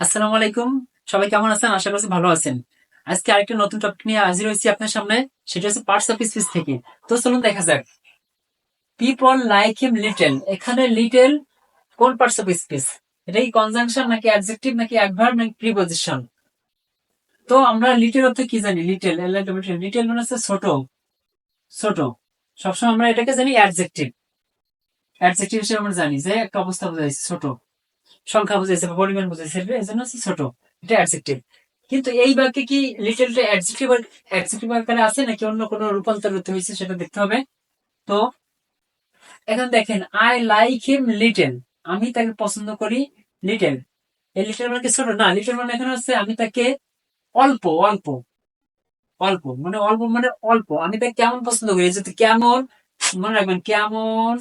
আসসালামু আলাইকুম। সবাই কেমন আছেন? আশা করছি ভালো আছেন। আজকে আরেকটা নতুন টপিক নিয়ে হাজির হয়েছি আপনার সামনে। সেটা হচ্ছে পার্টস অফ স্পিচ থেকে। তো চলুন দেখা যাক। পিপল লাইক হিম লিটেল এখানে লিটেল কোন পার্টস অফ স্পিচ এটা কি কনজাংশন নাকি অ্যাডজেক্টিভ নাকি অ্যাডভার্ব নাকি প্রিপোজিশন তো আমরা লিটেল অর্থ কি জানি? লিটেল লিটেল মানে হচ্ছে ছোট। ছোট। সবসময় আমরা এটাকে জানি অ্যাডজেক্টিভ অ্যাডজেক্টিভ হিসেবে আমরা জানি যে একটা অবস্থা বোঝাইছে ছোট। সংখ্যা বুঝাইছে বা পরিমাণ বুঝাইছে এই জন্য হচ্ছে ছোট এটা অ্যাডজেক্টিভ কিন্তু এই বাক্যে কি লিটেলটা অ্যাডজেক্টিভ অ্যাডজেক্টিভ আকারে আছে নাকি অন্য কোনো রূপান্তর হতে হয়েছে সেটা দেখতে হবে? তো, এখন দেখেন আই লাইক হিম লিটেল আমি তাকে পছন্দ করি লিটেল এই লিটেল মানে কি ছোট না লিটেল মানে এখানে হচ্ছে আমি তাকে অল্প অল্প অল্প মানে অল্প মানে অল্প, আমি তাকে কেমন পছন্দ করি? যদি কেমন, মনে রাখবেন, কেমন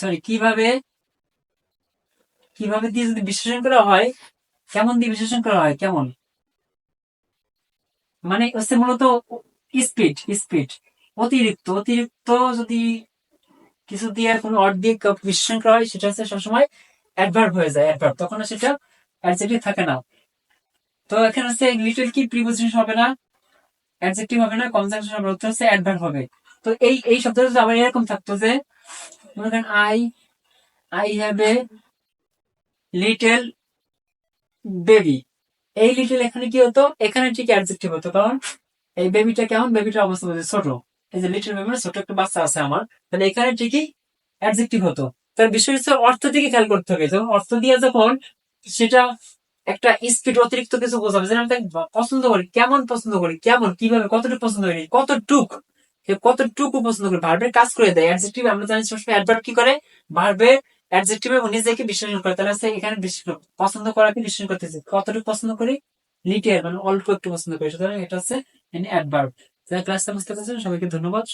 সরি কীভাবে কীভাবে দিয়ে যদি বিশ্লেষণ করা হয়, কেমন দিয়ে বিশ্লেষণ করা হয়, কেমন? মানে হচ্ছে মূলত স্পিড স্পিড। অতিরিক্ত অতিরিক্ত যদি কিছু দিয়ে কোনো দিয়ে বিশ্লেষণ করা হয়, সেটা হচ্ছে সবসময় অ্যাডভার্ব হয়ে যায় অ্যাডভার্ব তখন সেটা অ্যাডজেক্টিভ থাকে না। তো এখানে হচ্ছে লিটল কি প্রিপোজিশন হবে না অ্যাডজেক্টিভ হবে না কনজাংশন হবে উত্তর হচ্ছে অ্যাডভার্ব হবে। তো এই এই শব্দটা যদি আবার এরকম থাকতো যে, মনে করেন I I have a little baby এই লিটল এখানে কি হতো? এখানে ঠিক অ্যাডজেক্টিভ হতো, কারণ এই বেবিটা কেমন? বেবিটার অবস্থা বলছে ছোট। এই যে লিটল বেবি ছোট একটা বাচ্চা আছে আমার। তাহলে এখানে ঠিকই অ্যাডজেক্টিভ হতো। তার বিষয় হচ্ছে অর্থ দিকে খেয়াল করতে হবে। যখন অর্থ দিয়ে যখন সেটা একটা স্পিড অতিরিক্ত কিছু বোঝাবে যেন আমি পছন্দ করি, কেমন পছন্দ করি, কেমন, কীভাবে, কতটুকু পছন্দ করি, কতটুক কতটুকু পছন্দ করি ভার্বের কাজ করে দেয়। অ্যাডজেক্টিভ আমরা জানি সবসময় অ্যাডভার্ব কি করে? ভার্বের অ্যাডজেক্টিভ নিজেকে বিশ্লেষণ করে তাহলে হচ্ছে এখানে পছন্দ করাকে বিশ্লেষণ করতেছে। কতটুকু পছন্দ করি? লিটিয়ার মানে অল্প একটু পছন্দ করি। সুতরাং এটা হচ্ছে অ্যাডভার্ব যারা ক্লাসটা বুঝতে পারছেন সবাইকে ধন্যবাদ।